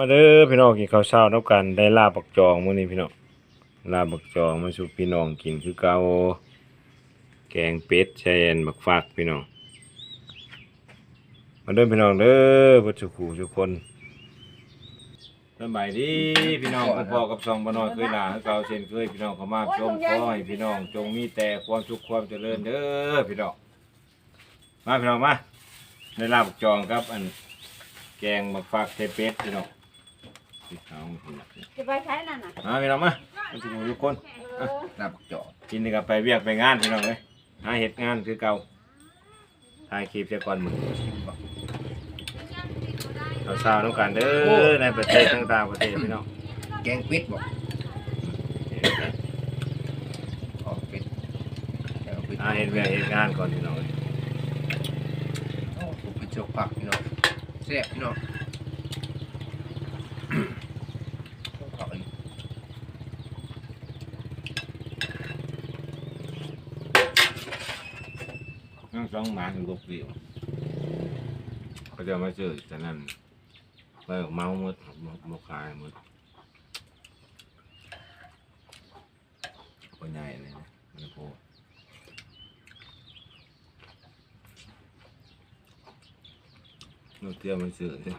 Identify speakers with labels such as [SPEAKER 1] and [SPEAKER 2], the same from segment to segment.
[SPEAKER 1] มาเด้อพี่น้องกินข้าวเช้าน้ำกันได้ลาบบักจองมื้อนี้พี่น้องลาบบักจองมาสู่พี่น้องกินคือเก่าแกงเป็ดแช่นบักฟักพี่น้องมาเด้อพี่น้องเด้อบ่ทุกคู่ทุกคนสบายดีพี่น้องคุณพ่อกับสองบ่น้อยเคยลาเก่าเช่นเคยพี่น้องเขามาชมขอให้พี่น้องจงมีแต่ความสุขความเจริญเด้อพี่น้องมาพี่น้องมาได้ลาบบักจองครับอันแกงบักฟักเทเป็ดพี่น้อง พี่น้องพี่น้อง
[SPEAKER 2] จะไปใช้นั่นน่ะ
[SPEAKER 1] มาพี่น้องมามาถึงทุกคน
[SPEAKER 2] เออ
[SPEAKER 3] หน้าบักจอ
[SPEAKER 1] กินนี่ก็ไปเวียกไปงานพี่น้องเลยหาเห็ดงานคือเก่าถ่ายคลิปเสียก่อนมึงเราสาวน้องกันเด้อในประเทศต่างๆประเทศพี่น้อง
[SPEAKER 3] แกงเป็ดบอกอ๋อเป็ดแกงเป็ด
[SPEAKER 1] หาเห็ดเวียกเห็ดงานก่อนพี่น้องเอ้ย
[SPEAKER 3] โอ้ผมเป็นเจ้าผักพี่น้องแซ่บพี่น้องผักอีก
[SPEAKER 1] นั่งสองหมาถึงกบเดียวเขาจะมาเจอแต่นั่นไปเมาหมดหมกขายหมดคนใหญ่เลยนะมันโพ nó kia mình sửa thế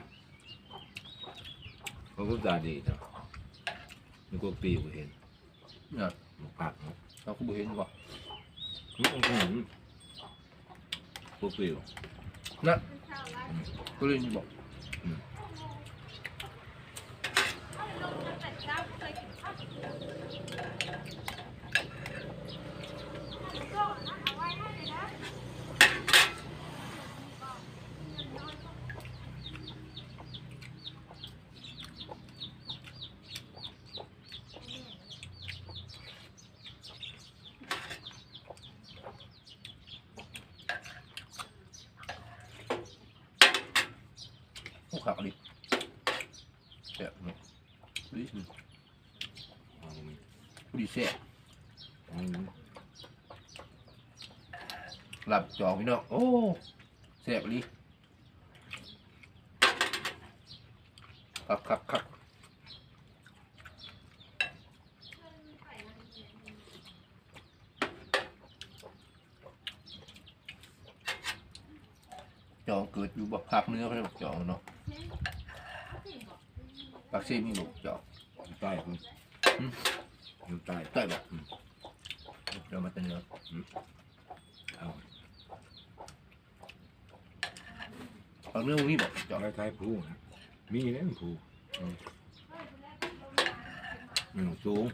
[SPEAKER 1] có quốc gia gì đâu nó quốc kỳ của hiện
[SPEAKER 3] เนี่ย
[SPEAKER 1] một bạc nó
[SPEAKER 3] เราก็บ่เห็นบอ ก
[SPEAKER 1] cũng không hẳn quốc kỳ
[SPEAKER 3] ก็เลยนี่บอก โอ้ผักอีกแซ่บเนาะดีสิ ดีแซ่บหลับจองพี่น้องโอ้แซ่บอีคักคักคักจองเกิดอยู่บักพักเนื้อเขาเรียกบักจองเนาะปักซี่มีบักจอง
[SPEAKER 1] tay không
[SPEAKER 3] Ừ.
[SPEAKER 1] ừ. tay
[SPEAKER 3] ใช่บักเดี๋ยวมาเป็นเนื้อ
[SPEAKER 1] không
[SPEAKER 3] ปักเนื้อมีบักจอง
[SPEAKER 1] cái tay phù nè mi đấy phù ừ. ừ, xuống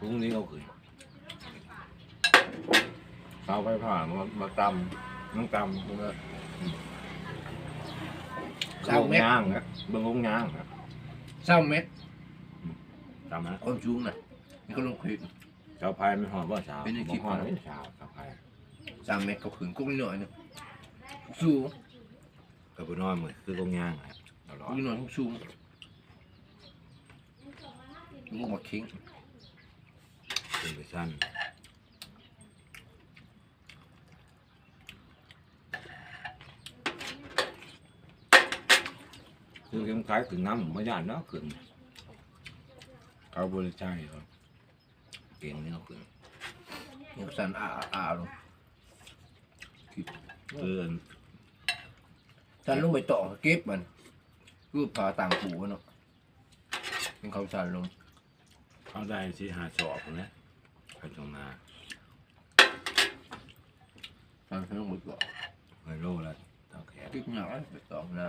[SPEAKER 1] xuống đi đâu cười sao phải phả mà, mà tầm nó tầm cũng được
[SPEAKER 3] เศร้าเม็ด
[SPEAKER 1] nhang á bưng ống nhang á
[SPEAKER 3] เศร้าเม็ด
[SPEAKER 1] tầm á
[SPEAKER 3] ความสูงน่ะนี่ก็ลงคลิป
[SPEAKER 1] sao phai mới hỏi bao sao
[SPEAKER 3] Bên này
[SPEAKER 1] Một
[SPEAKER 3] kịp
[SPEAKER 1] hỏi
[SPEAKER 3] mà.
[SPEAKER 1] biết sao sao phai
[SPEAKER 3] สามเม็ดเขาขืนกุ้งนิดหน่อยนึงสูง
[SPEAKER 1] cái bữa nói mới cứ ống nhang này đó
[SPEAKER 3] กุ้งนิดหน่อยสูงลูกมาคิง
[SPEAKER 1] เป็นไปสั้นคือยังขายถึงน้ำไม่ยานเนาะขึ้น เขาบริจาคเหรอเก่งเนี่ยขึ้น
[SPEAKER 3] ยังสันอาอาลง
[SPEAKER 1] เกิน
[SPEAKER 3] สันลงไปต่อเก็บมันรูปผาต่างปูเนาะเป็นเขาสันลง
[SPEAKER 1] เขาได้ที่หาสอบนะไปตรงนา
[SPEAKER 3] สันลงไปต่อ
[SPEAKER 1] ไปโลละเท่าแขน
[SPEAKER 3] เก็บหนาไปต่อนะ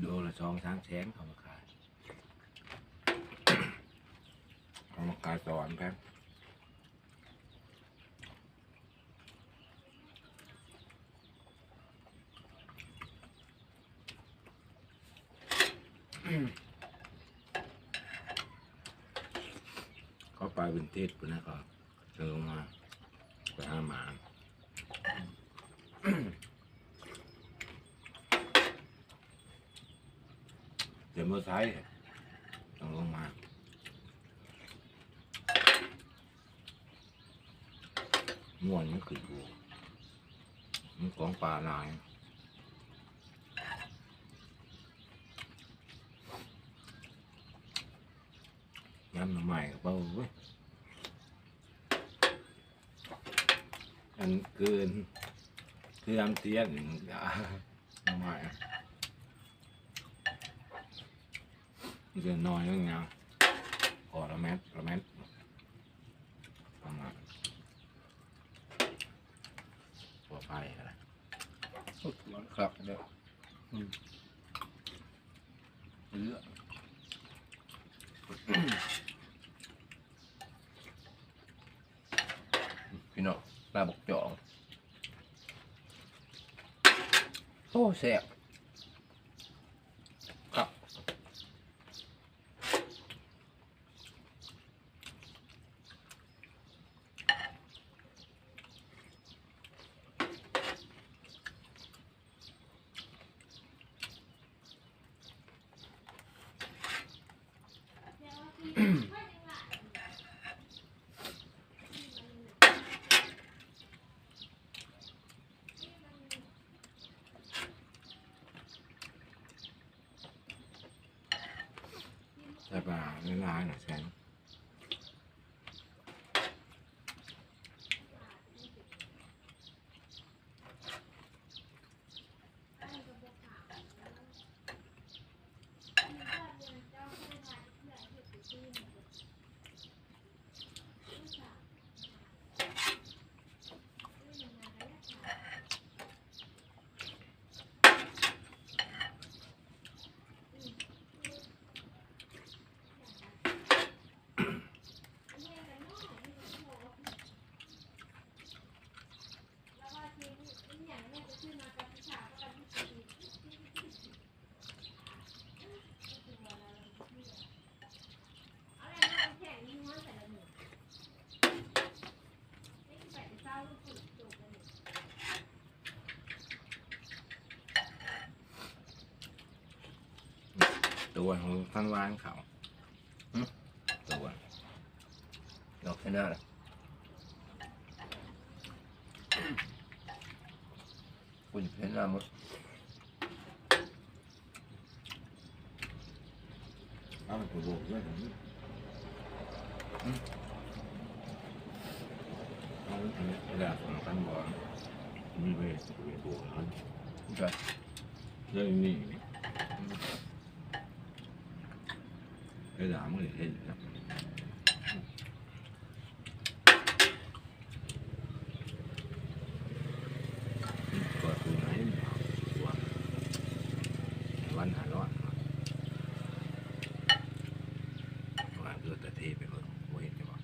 [SPEAKER 1] โลละสองสามแสนเขามาขาย เขาสอนแพงเขาไปเป็นเทศปุ่นนะก็เดินมาไปหาหมาเดี๋ยวมือซ้ายต้ ม่วนมันขึ้นอยู่มันของปลาลายย้ำหน่อใหม่กับเาเว้ยอันเกินคือทเตี้ยนอ่หน่อใหม่เดือนน้อยนึงนะพอละแม่ละแม่ พอไปอะไร
[SPEAKER 3] ครับเดี๋ยวอืมเลือกพี่น้องปลาบกจองโอ้แซ่บครับ
[SPEAKER 1] ใช่ป่ะไม่ร้ายหน่อยแสน ตัวของท่านวานเขาหึตัว
[SPEAKER 3] ดอกชนะเลยคุณเห็นหน้ามั้ง
[SPEAKER 1] เอาไปตัวโบกด้วยผมเอาอันนี้เวลาของท่านบอกมีเวทเวทโบกแล้ว
[SPEAKER 3] ใช่
[SPEAKER 1] เรื่องนี้ นี่เวลาเมื่อเห็นครับเปิดตัวไหนตัววันหาร้อนว่าเลือดแต่เทไปเพิ่งโอ้เห็นจะบอก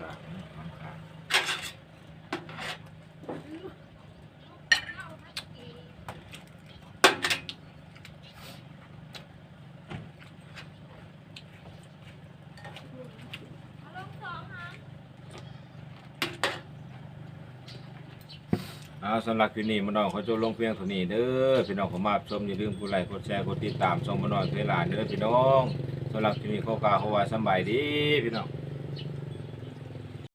[SPEAKER 1] กลางกลางกลาง เอาสำหรับคลิปนี้มาน้องเขาจบลงเพียงเท่านี้เด้อพี่น้องผมมาชมอย่าลืมกดไลค์กดแชร์กดติดตามช่งมาน้องเวลาเด้อพี่น้องสำหรับคลิปนี้เขอกล่าวเขาว่าสบายดีพี่น้อง